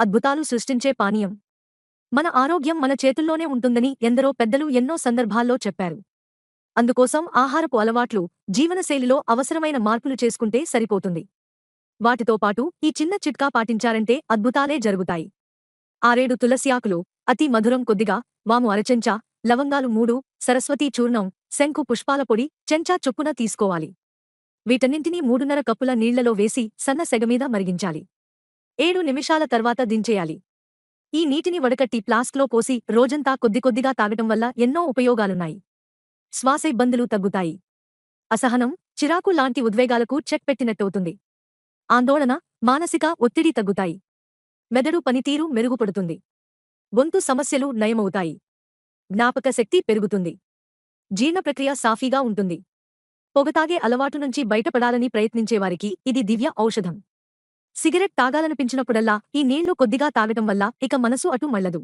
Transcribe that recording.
అద్భుతాలు సృష్టించే పానీయం. మన ఆరోగ్యం మన చేతుల్లోనే ఉంటుందని ఎందరో పెద్దలు ఎన్నో సందర్భాల్లో చెప్పారు. అందుకోసం ఆహారపు అలవాట్లు జీవనశైలిలో అవసరమైన మార్పులు చేసుకుంటే సరిపోతుంది. వాటితో పాటు ఈ చిన్న చిట్కా పాటించారంటే అద్భుతాలే జరుగుతాయి. ఆరేడు తులసి ఆకులు అతి మధురం కొద్దిగా వాము అరచెంచా లవంగాలు మూడు సరస్వతీ చూర్ణం శంకు పుష్పాల పొడి చెంచా చొప్పున తీసుకోవాలి. వీటన్నింటినీ మూడున్నర కప్పుల నీళ్ళలో వేసి సన్న సెగమీద మరిగించాలి. ఏడు నిమిషాల తర్వాత దించేయాలి. ఈ నీటిని వడకట్టి ప్లాస్క్లో పోసి రోజంతా కొద్ది కొద్దిగా తాగటం వల్ల ఎన్నో ఉపయోగాలున్నాయి. శ్వాస ఇబ్బందులు తగ్గుతాయి. అసహనం చిరాకు లాంటి ఉద్వేగాలకు చెక్ పెట్టినట్టవుతుంది. ఆందోళన మానసిక ఒత్తిడి తగ్గుతాయి. మెదడు పనితీరు మెరుగుపడుతుంది. గొంతు సమస్యలు నయమవుతాయి. జ్ఞాపక శక్తి పెరుగుతుంది. జీర్ణప్రక్రియ సాఫీగా ఉంటుంది. పొగతాగే అలవాటు నుంచి బయటపడాలని ప్రయత్నించేవారికి ఇది దివ్య ఔషధం. సిగరెట్ తాగాలనిపించినప్పుడల్లా ఈ నీళ్ళు కొద్దిగా తాగటం వల్ల ఇక మనసు అటు మళ్ళదు